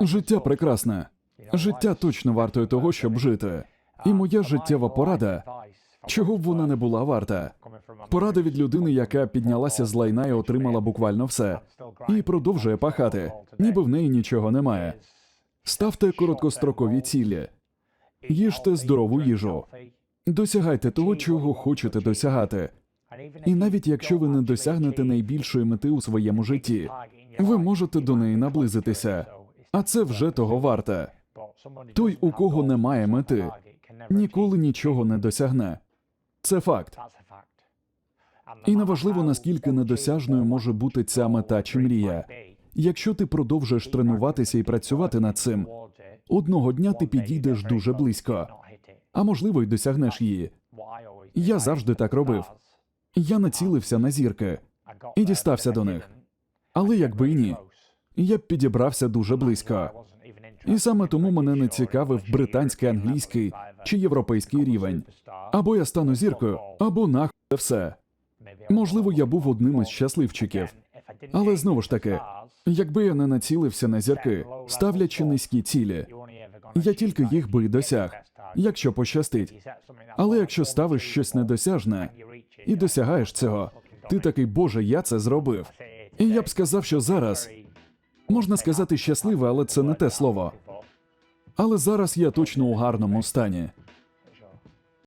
Життя прекрасне. Життя точно вартує того, щоб жити. І моя життєва порада, чого б вона не була варта. Порада від людини, яка піднялася з лайна і отримала буквально все, і продовжує пахати, ніби в неї нічого немає. Ставте короткострокові цілі, їжте здорову їжу, досягайте того, чого хочете досягати. І навіть якщо ви не досягнете найбільшої мети у своєму житті, ви можете до неї наблизитися, а це вже того варте. Той, у кого немає мети, ніколи нічого не досягне. Це факт. І неважливо, наскільки недосяжною може бути ця мета чи мрія. Якщо ти продовжуєш тренуватися і працювати над цим, одного дня ти підійдеш дуже близько, а можливо, й досягнеш її. Я завжди так робив. Я націлився на зірки і дістався до них. Але якби й ні, я б підібрався дуже близько. І саме тому мене не цікавив британський, англійський чи європейський рівень. Або я стану зіркою, або нахуй це все. Можливо, я був одним із щасливчиків. Але знову ж таки, якби я не націлився на зірки, ставлячи низькі цілі, я тільки їх би досяг, якщо пощастить. Але якщо ставиш щось недосяжне і досягаєш цього, ти такий Боже, я це зробив. І я б сказав, що зараз можна сказати щасливе, але це не те слово. Але зараз я точно у гарному стані.